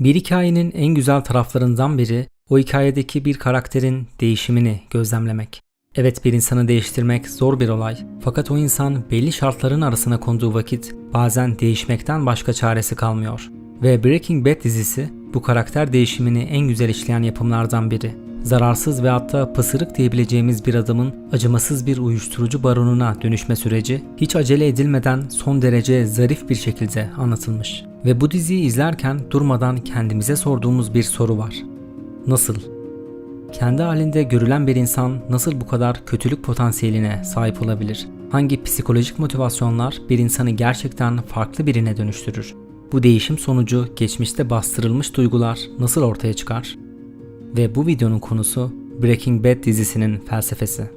Bir hikayenin en güzel taraflarından biri o hikayedeki bir karakterin değişimini gözlemlemek. Evet bir insanı değiştirmek zor bir olay. Fakat o insan belli şartların arasına konduğu vakit bazen değişmekten başka çaresi kalmıyor. Ve Breaking Bad dizisi bu karakter değişimini en güzel işleyen yapımlardan biri. Zararsız ve hatta pısırık diyebileceğimiz bir adamın acımasız bir uyuşturucu baronuna dönüşme süreci hiç acele edilmeden son derece zarif bir şekilde anlatılmış. Ve bu diziyi izlerken durmadan kendimize sorduğumuz bir soru var. Nasıl? Kendi halinde görülen bir insan nasıl bu kadar kötülük potansiyeline sahip olabilir? Hangi psikolojik motivasyonlar bir insanı gerçekten farklı birine dönüştürür? Bu değişim sonucu geçmişte bastırılmış duygular nasıl ortaya çıkar? Ve bu videonun konusu Breaking Bad dizisinin felsefesi.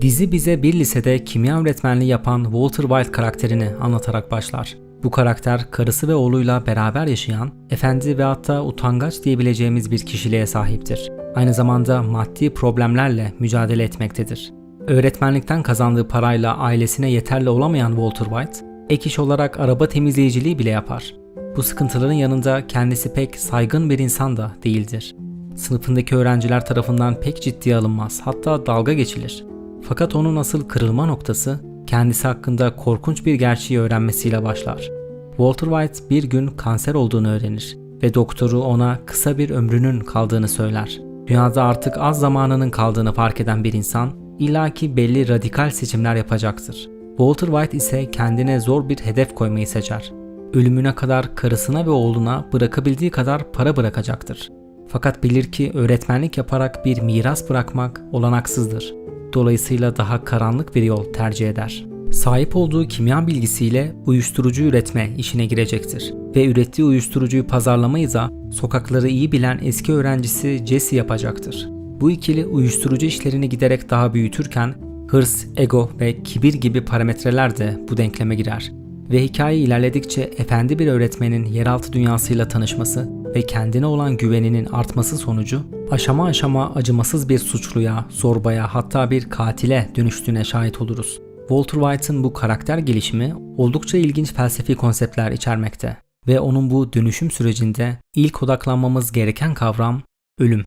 Dizi bize bir lisede kimya öğretmenliği yapan Walter White karakterini anlatarak başlar. Bu karakter karısı ve oğluyla beraber yaşayan, efendi ve hatta utangaç diyebileceğimiz bir kişiliğe sahiptir. Aynı zamanda maddi problemlerle mücadele etmektedir. Öğretmenlikten kazandığı parayla ailesine yeterli olamayan Walter White, ek iş olarak araba temizleyiciliği bile yapar. Bu sıkıntıların yanında kendisi pek saygın bir insan da değildir. Sınıfındaki öğrenciler tarafından pek ciddiye alınmaz, hatta dalga geçilir. Fakat onun asıl kırılma noktası kendisi hakkında korkunç bir gerçeği öğrenmesiyle başlar. Walter White bir gün kanser olduğunu öğrenir ve doktoru ona kısa bir ömrünün kaldığını söyler. Dünyada artık az zamanının kaldığını fark eden bir insan illaki belli radikal seçimler yapacaktır. Walter White ise kendine zor bir hedef koymayı seçer. Ölümüne kadar karısına ve oğluna bırakabildiği kadar para bırakacaktır. Fakat bilir ki öğretmenlik yaparak bir miras bırakmak olanaksızdır. Dolayısıyla daha karanlık bir yol tercih eder. Sahip olduğu kimya bilgisiyle uyuşturucu üretme işine girecektir ve ürettiği uyuşturucuyu pazarlamayı da sokakları iyi bilen eski öğrencisi Jesse yapacaktır. Bu ikili uyuşturucu işlerini giderek daha büyütürken hırs, ego ve kibir gibi parametreler de bu denkleme girer ve hikaye ilerledikçe efendi bir öğretmenin yeraltı dünyasıyla tanışması ve kendine olan güveninin artması sonucu aşama aşama acımasız bir suçluya, zorbaya hatta bir katile dönüştüğüne şahit oluruz. Walter White'ın bu karakter gelişimi oldukça ilginç felsefi konseptler içermekte ve onun bu dönüşüm sürecinde ilk odaklanmamız gereken kavram ölüm.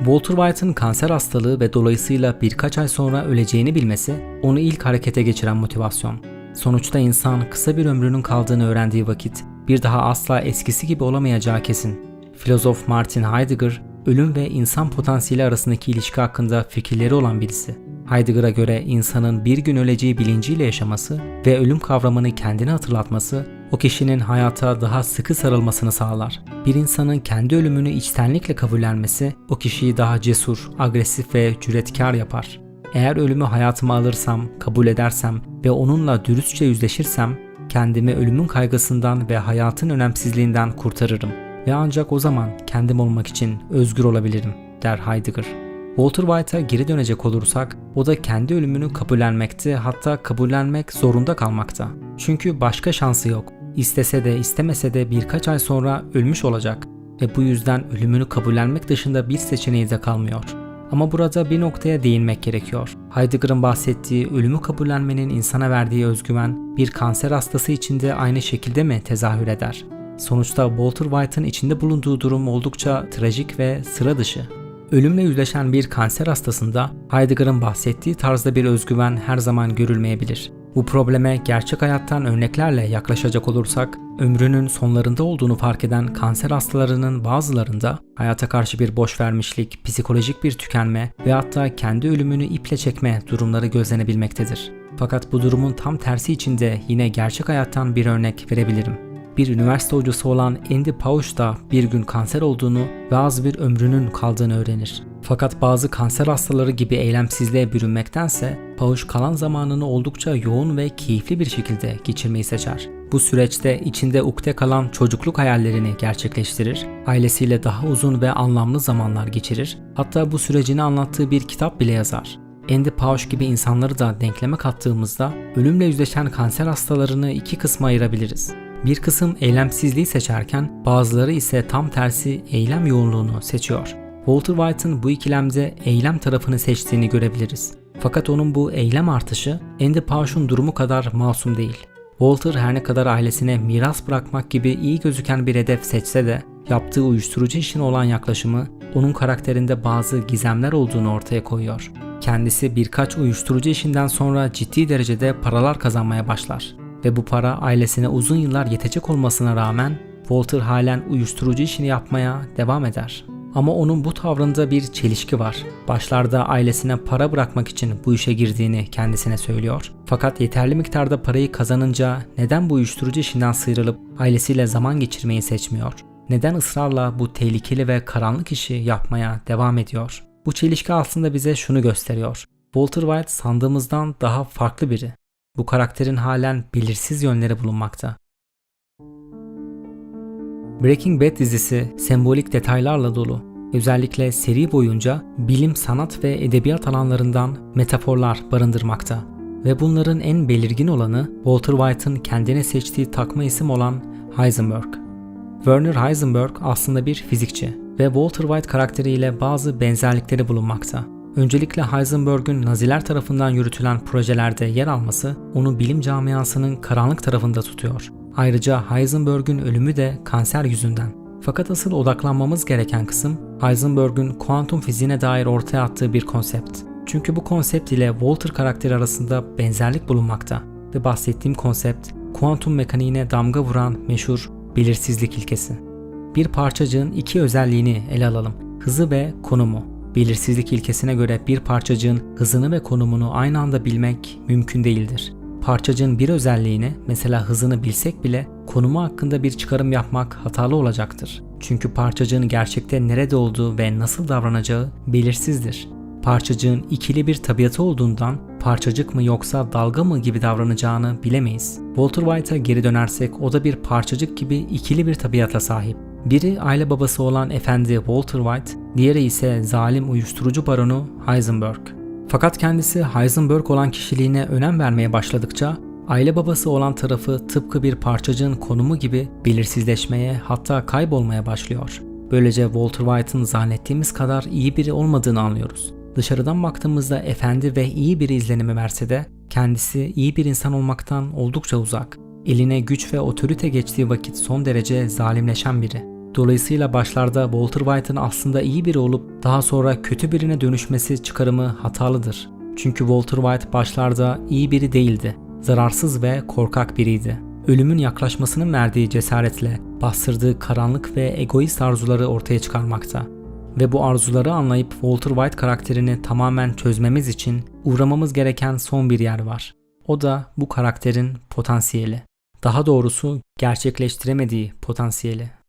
Walter White'ın kanser hastalığı ve dolayısıyla birkaç ay sonra öleceğini bilmesi onu ilk harekete geçiren motivasyon. Sonuçta insan kısa bir ömrünün kaldığını öğrendiği vakit bir daha asla eskisi gibi olamayacağı kesin. Filozof Martin Heidegger, ölüm ve insan potansiyeli arasındaki ilişki hakkında fikirleri olan birisi. Heidegger'a göre insanın bir gün öleceği bilinciyle yaşaması ve ölüm kavramını kendine hatırlatması o kişinin hayata daha sıkı sarılmasını sağlar. Bir insanın kendi ölümünü içtenlikle kabullenmesi o kişiyi daha cesur, agresif ve cüretkar yapar. Eğer ölümü hayatıma alırsam, kabul edersem ve onunla dürüstçe yüzleşirsem kendimi ölümün kaygısından ve hayatın önemsizliğinden kurtarırım ve ancak o zaman kendim olmak için özgür olabilirim der Heidegger. Walter White'a geri dönecek olursak o da kendi ölümünü kabullenmekte hatta kabullenmek zorunda kalmakta. Çünkü başka şansı yok. İstese de istemese de birkaç ay sonra ölmüş olacak ve bu yüzden ölümünü kabullenmek dışında bir seçeneği de kalmıyor. Ama burada bir noktaya değinmek gerekiyor. Heidegger'ın bahsettiği ölümü kabullenmenin insana verdiği özgüven bir kanser hastası için de aynı şekilde mi tezahür eder? Sonuçta Walter White'ın içinde bulunduğu durum oldukça trajik ve sıra dışı. Ölümle yüzleşen bir kanser hastasında Heidegger'ın bahsettiği tarzda bir özgüven her zaman görülmeyebilir. Bu probleme gerçek hayattan örneklerle yaklaşacak olursak, ömrünün sonlarında olduğunu fark eden kanser hastalarının bazılarında hayata karşı bir boşvermişlik, psikolojik bir tükenme ve hatta kendi ölümünü iple çekme durumları gözlenebilmektedir. Fakat bu durumun tam tersi içinde yine gerçek hayattan bir örnek verebilirim. Bir üniversite hocası olan Andy Pausch da bir gün kanser olduğunu ve az bir ömrünün kaldığını öğrenir. Fakat bazı kanser hastaları gibi eylemsizliğe bürünmektense Pauş kalan zamanını oldukça yoğun ve keyifli bir şekilde geçirmeyi seçer. Bu süreçte içinde ukde kalan çocukluk hayallerini gerçekleştirir, ailesiyle daha uzun ve anlamlı zamanlar geçirir, hatta bu sürecini anlattığı bir kitap bile yazar. Andy Pausch gibi insanları da denkleme kattığımızda ölümle yüzleşen kanser hastalarını iki kısma ayırabiliriz. Bir kısım eylemsizliği seçerken bazıları ise tam tersi eylem yoğunluğunu seçiyor. Walter White'ın bu ikilemde eylem tarafını seçtiğini görebiliriz. Fakat onun bu eylem artışı Andy Pauch'un durumu kadar masum değil. Walter her ne kadar ailesine miras bırakmak gibi iyi gözüken bir hedef seçse de yaptığı uyuşturucu işine olan yaklaşımı onun karakterinde bazı gizemler olduğunu ortaya koyuyor. Kendisi birkaç uyuşturucu işinden sonra ciddi derecede paralar kazanmaya başlar ve bu para ailesine uzun yıllar yetecek olmasına rağmen Walter halen uyuşturucu işini yapmaya devam eder. Ama onun bu tavrında bir çelişki var. Başlarda ailesine para bırakmak için bu işe girdiğini kendisine söylüyor. Fakat yeterli miktarda parayı kazanınca neden bu uyuşturucu işinden sıyrılıp ailesiyle zaman geçirmeyi seçmiyor? Neden ısrarla bu tehlikeli ve karanlık işi yapmaya devam ediyor? Bu çelişki aslında bize şunu gösteriyor. Walter White sandığımızdan daha farklı biri. Bu karakterin halen belirsiz yönleri bulunmakta. Breaking Bad dizisi sembolik detaylarla dolu. Özellikle seri boyunca bilim, sanat ve edebiyat alanlarından metaforlar barındırmakta. Ve bunların en belirgin olanı Walter White'ın kendine seçtiği takma isim olan Heisenberg. Werner Heisenberg aslında bir fizikçi ve Walter White karakteriyle bazı benzerlikleri bulunmakta. Öncelikle Heisenberg'ün Naziler tarafından yürütülen projelerde yer alması onu bilim camiasının karanlık tarafında tutuyor. Ayrıca Heisenberg'ün ölümü de kanser yüzünden. Fakat asıl odaklanmamız gereken kısım Heisenberg'ün kuantum fiziğine dair ortaya attığı bir konsept. Çünkü bu konsept ile Walter karakteri arasında benzerlik bulunmakta ve bahsettiğim konsept kuantum mekaniğine damga vuran meşhur belirsizlik ilkesi. Bir parçacığın iki özelliğini ele alalım. Hızı ve konumu. Belirsizlik ilkesine göre bir parçacığın hızını ve konumunu aynı anda bilmek mümkün değildir. Parçacığın bir özelliğini, mesela hızını bilsek bile konumu hakkında bir çıkarım yapmak hatalı olacaktır. Çünkü parçacığın gerçekte nerede olduğu ve nasıl davranacağı belirsizdir. Parçacığın ikili bir tabiatı olduğundan parçacık mı yoksa dalga mı gibi davranacağını bilemeyiz. Walter White'a geri dönersek o da bir parçacık gibi ikili bir tabiata sahip. Biri aile babası olan efendi Walter White, diğeri ise zalim uyuşturucu baronu Heisenberg. Fakat kendisi Heisenberg olan kişiliğine önem vermeye başladıkça aile babası olan tarafı tıpkı bir parçacığın konumu gibi belirsizleşmeye hatta kaybolmaya başlıyor. Böylece Walter White'ın zannettiğimiz kadar iyi biri olmadığını anlıyoruz. Dışarıdan baktığımızda efendi ve iyi bir izlenimi verse de kendisi iyi bir insan olmaktan oldukça uzak. Eline güç ve otorite geçtiği vakit son derece zalimleşen biri. Dolayısıyla başlarda Walter White'ın aslında iyi biri olup daha sonra kötü birine dönüşmesi çıkarımı hatalıdır. Çünkü Walter White başlarda iyi biri değildi. Zararsız ve korkak biriydi. Ölümün yaklaşmasının verdiği cesaretle bastırdığı karanlık ve egoist arzuları ortaya çıkarmakta. Ve bu arzuları anlayıp Walter White karakterini tamamen çözmemiz için uğramamız gereken son bir yer var. O da bu karakterin potansiyeli. Daha doğrusu gerçekleştiremediği potansiyeli.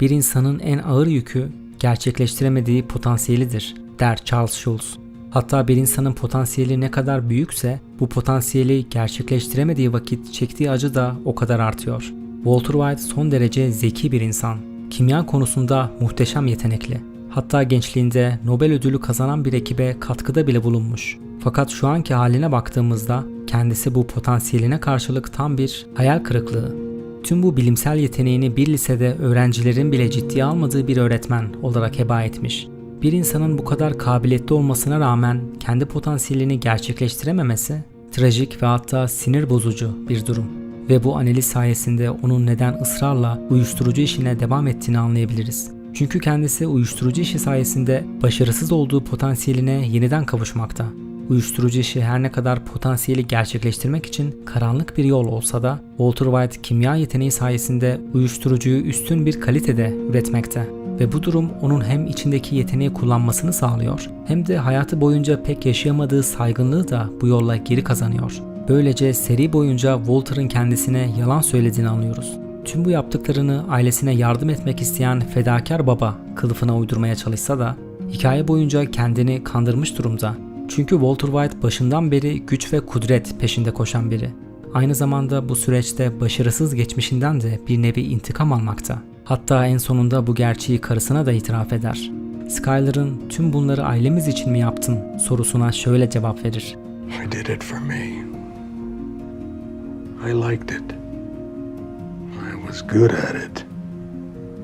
Bir insanın en ağır yükü gerçekleştiremediği potansiyelidir der Charles Schulz. Hatta bir insanın potansiyeli ne kadar büyükse bu potansiyeli gerçekleştiremediği vakit çektiği acı da o kadar artıyor. Walter White son derece zeki bir insan. Kimya konusunda muhteşem yetenekli. Hatta gençliğinde Nobel ödülü kazanan bir ekibe katkıda bile bulunmuş. Fakat şu anki haline baktığımızda kendisi bu potansiyeline karşılık tam bir hayal kırıklığı. Tüm bu bilimsel yeteneğini bir lisede öğrencilerin bile ciddiye almadığı bir öğretmen olarak heba etmiş. Bir insanın bu kadar kabiliyetli olmasına rağmen kendi potansiyelini gerçekleştirememesi trajik ve hatta sinir bozucu bir durum. Ve bu analiz sayesinde onun neden ısrarla uyuşturucu işine devam ettiğini anlayabiliriz. Çünkü kendisi uyuşturucu işi sayesinde başarısız olduğu potansiyeline yeniden kavuşmakta. Uyuşturucu işi her ne kadar potansiyeli gerçekleştirmek için karanlık bir yol olsa da Walter White kimya yeteneği sayesinde uyuşturucuyu üstün bir kalitede üretmekte. Ve bu durum onun hem içindeki yeteneği kullanmasını sağlıyor hem de hayatı boyunca pek yaşayamadığı saygınlığı da bu yolla geri kazanıyor. Böylece seri boyunca Walter'ın kendisine yalan söylediğini anlıyoruz. Tüm bu yaptıklarını ailesine yardım etmek isteyen fedakar baba kılıfına uydurmaya çalışsa da hikaye boyunca kendini kandırmış durumda çünkü Walter White başından beri güç ve kudret peşinde koşan biri. Aynı zamanda bu süreçte başarısız geçmişinden de bir nevi intikam almakta. Hatta en sonunda bu gerçeği karısına da itiraf eder. Skyler'ın tüm bunları ailemiz için mi yaptın sorusuna şöyle cevap verir. I did it for me. I liked it. I was good at it.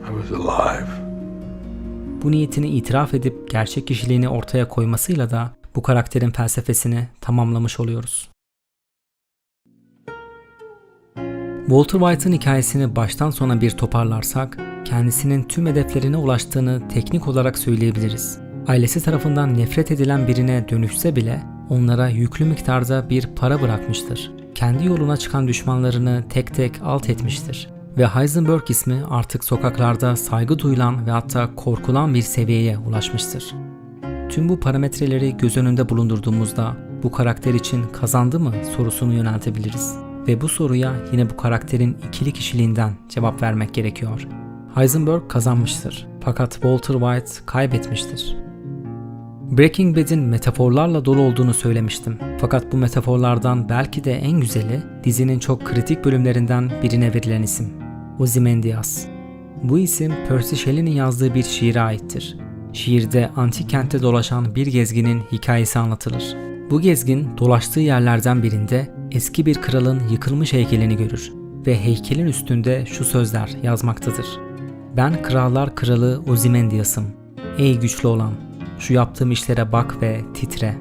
I was alive. Bu niyetini itiraf edip gerçek kişiliğini ortaya koymasıyla da bu karakterin felsefesini tamamlamış oluyoruz. Walter White'ın hikayesini baştan sona bir toparlarsak, kendisinin tüm hedeflerine ulaştığını teknik olarak söyleyebiliriz. Ailesi tarafından nefret edilen birine dönüşse bile onlara yüklü miktarda bir para bırakmıştır. Kendi yoluna çıkan düşmanlarını tek tek alt etmiştir. Ve Heisenberg ismi artık sokaklarda saygı duyulan ve hatta korkulan bir seviyeye ulaşmıştır. Tüm bu parametreleri göz önünde bulundurduğumuzda bu karakter için kazandı mı sorusunu yöneltebiliriz. Ve bu soruya yine bu karakterin ikili kişiliğinden cevap vermek gerekiyor. Heisenberg kazanmıştır fakat Walter White kaybetmiştir. Breaking Bad'in metaforlarla dolu olduğunu söylemiştim. Fakat bu metaforlardan belki de en güzeli dizinin çok kritik bölümlerinden birine verilen isim. Ozymandias. Bu isim Percy Shelley'nin yazdığı bir şiire aittir. Şiirde antik kentte dolaşan bir gezginin hikayesi anlatılır. Bu gezgin dolaştığı yerlerden birinde eski bir kralın yıkılmış heykelini görür ve heykelin üstünde şu sözler yazmaktadır. Ben krallar kralı Ozymandias'ım. Ey güçlü olan, şu yaptığım işlere bak ve titre.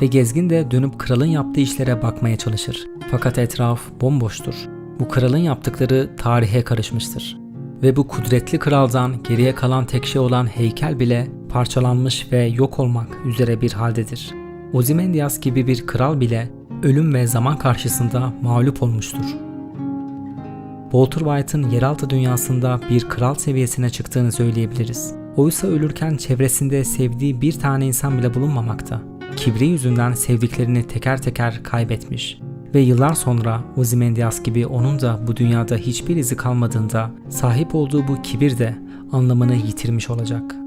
Ve gezgin de dönüp kralın yaptığı işlere bakmaya çalışır. Fakat etraf bomboştur. Bu kralın yaptıkları tarihe karışmıştır. Ve bu kudretli kraldan geriye kalan tek şey olan heykel bile parçalanmış ve yok olmak üzere bir haldedir. Ozymandias gibi bir kral bile ölüm ve zaman karşısında mağlup olmuştur. Walter White'ın yeraltı dünyasında bir kral seviyesine çıktığını söyleyebiliriz. Oysa ölürken çevresinde sevdiği bir tane insan bile bulunmamakta. Kibri yüzünden sevdiklerini teker teker kaybetmiş. Ve yıllar sonra Ozymandias gibi onun da bu dünyada hiçbir izi kalmadığında sahip olduğu bu kibir de anlamını yitirmiş olacak.